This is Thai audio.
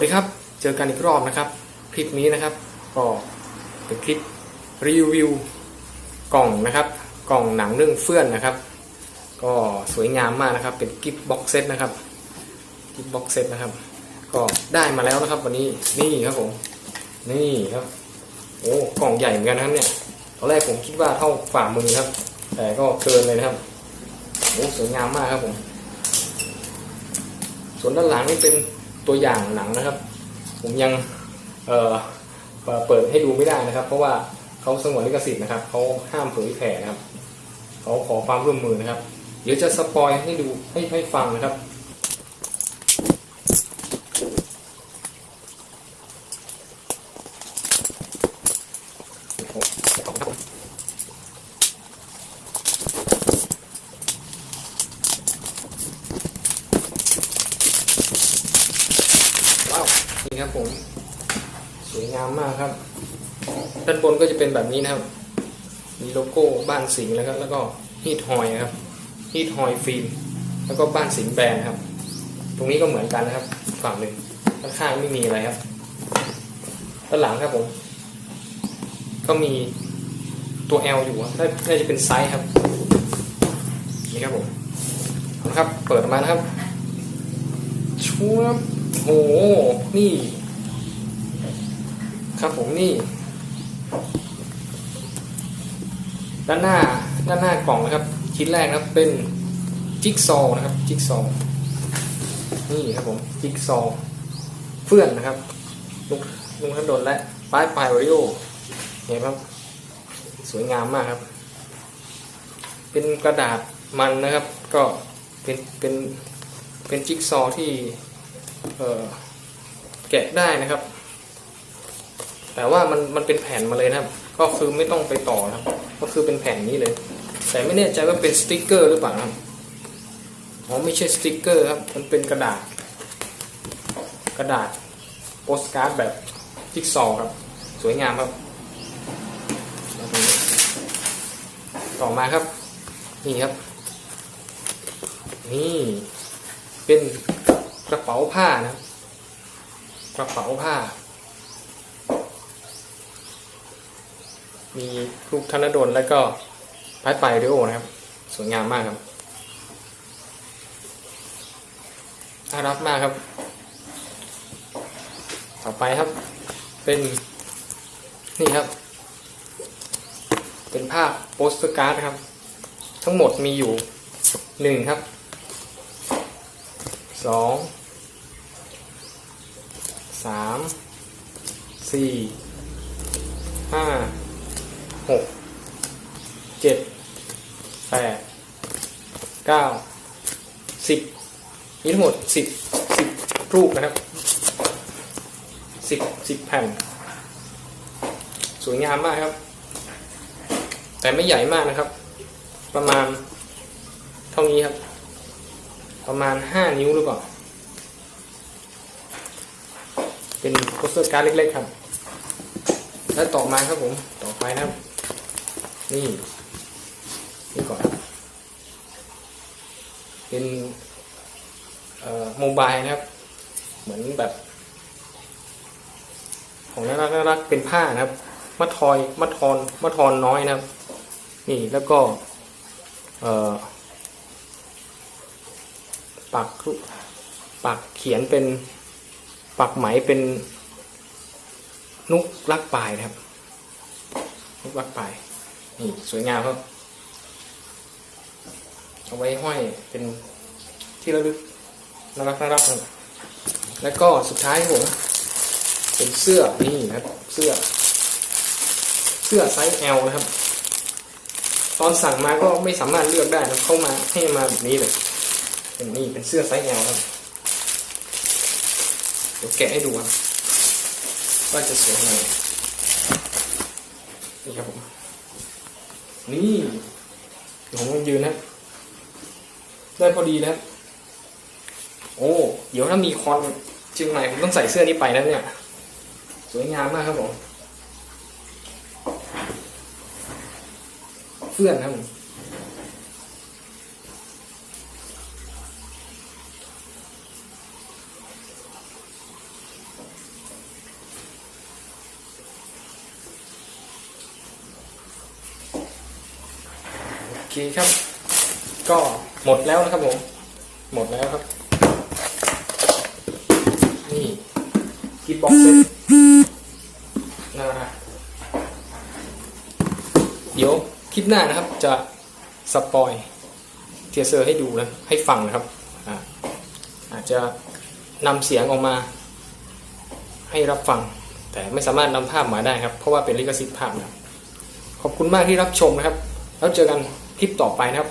วัสดีครับ เจอกันอีกรอบนะครับ คลิปนี้นะครับ ก็เป็นคลิปรีวิวกล่องนะครับ กล่องหนังเรื่องเฟื่อนนะครับ ก็สวยงามมากนะครับ เป็นกิฟต์บ็อกเซตนะครับ กิฟต์บ็อกเซตนะครับ ก็ได้มาแล้วนะครับ วันนี้ นี่ครับผม นี่ครับ โอ้ กล่องใหญ่เหมือนกันนะครับเนี่ย ตอนแรกผมคิดว่าเท่าฝ่ามือครับ แต่ก็เกินเลยนะครับ โอ้ สวยงามมากครับผม ส่วนด้านหลังนี่เป็น ตัวอย่างหนังนะครับ ผมยังเเปิดให้ดูไม่ได้นะครับ เพราะว่าเขาสงวนลิขสิทธิ์นะครับเขาห้ามเผยแผ่นะครับเขาขอความร่วมมือนะครับ เดี๋ยวจะสปอยให้ดูให้ให้ฟังนะครับ ว้าว นี่ครับผมสวยงามมากครับ ด้านบนก็จะเป็นแบบนี้นะครับ มีโลโก้บ้านสิงห์แล้วก็แล้วก็ฮีทอยนะครับฮีทอยฟิล์มแล้วก็บ้านสิงห์แบรนด์นะครับ ตรงนี้ก็เหมือนกันนะครับ ฝั่งหนึ่งด้านข้างไม่มีอะไรครับด้านหลังครับผม ก็มีตัว L อยู่น่าน่าจะเป็นไซส์ครับ นี่ครับผมเอาละครับ เปิดมานะครับช่วบ โอ้โห นี่ ครับผมนี่ ด้านหน้า ด้านหน้ากล่องนะครับ ชิ้นแรกนะครับเป็นจิ๊กซอว์นะครับ จิ๊กซอว์นี่ครับผม จิ๊กซอว์เฟื่อนนะครับ ลุงลุงทันดนและป้ายปลายโอริโอเห็นไหมครับ สวยงามมากครับ เป็นกระดาษมันนะครับ ก็เป็นเป็นเป็นจิ๊กซอว์ที่ แกะได้นะครับ แต่ว่ามันมันเป็นแผ่นมาเลยนะครับ ก็คือไม่ต้องไปต่อนะครับ ก็คือเป็นแผ่นนี้เลย แต่ไม่แน่ใจว่าเป็นสติกเกอร์หรือเปล่าครับอ๋อไม่ใช่สติกเกอร์ครับ มันเป็นกระดาษ กระดาษโปสการ์ดแบบจิ๊กซอว์ครับ สวยงามครับ ต่อมาครับ นี่ครับ นี่ เป็น กระเป๋าผ้านะครับกระเป๋าผ้า มีลูกธนดลแล้วก็พายไปริโอนะครับ สวยงามมากครับน่ารักมากครับ ต่อไปครับ เป็น นี่ครับ เป็นภาพโปสเตอร์การ์ดครับ ทั้งหมดมีอยู่หนึ่งครับ สองสามสี่ห้าหกเจ็ดแปดเก้าสิบมีทั้งหมดสิบสิบรูปนะครับสิบสิบแผ่น สวยงามมากครับ แต่ไม่ใหญ่มากนะครับ ประมาณเท่านี้ครับ ประมาณ 5 นิ้วหรือเปล่า เป็นโปสเตอร์การ์ดเล็กๆครับ แล้วต่อมาครับผม ต่อไปนะครับ นี่ นี่ก่อน เป็นเอ่อโมบายนะครับ เหมือนแบบ ของน่ารักน่ารักเป็นผ้านะครับ มัดทอย มัดทอน มัดทอนน้อยนะครับ นี่แล้วก็ เอ่อ ปักปักเขียนเป็นปักไหมเป็นนุกลักปลายนะครับ นุกลักปลายนี่สวยงามครับ เอาไว้ห้อยเป็นที่ระลึกน่ารักน่ารักแล้วก็สุดท้ายผมเป็นเสื้อนี่นะครับเสื้อ เสื้อไซส์ L นะครับ ตอนสั่งมาก็ไม่สามารถเลือกได้นะเข้ามาให้มาแบบนี้เลย เป็นนี่เป็นเสื้อไซส์ L ครับเดี๋ยวแกะให้ดูครับว่าจะสวยยังไงนี่ครับผมนี่ผมยืนนะ ได้พอดีนะโอ้เดี๋ยวถ้ามีคอนเชียงใหม่ผมต้องใส่เสื้อนี้ไปนะเนี่ย สวยงามมากครับผมเฟื่อนครับผม เคครับ ก็หมดแล้วนะครับผม หมดแล้วครับ นี่กิฟบ็อกเซ็ตนะฮะเดี๋ยวคลิปหน้านะครับจะสปอยเทเซอร์ให้ดูนะ ให้ฟังนะครับอ่าอาจจะนำเสียงออกมาให้รับฟัง แต่ไม่สามารถนำภาพมาได้ครับ เพราะว่าเป็นลิขสิทธิ์ภาพนะขอบคุณมากที่รับชมนะครับ แล้วเจอกัน ลิปต่อไปนะครับ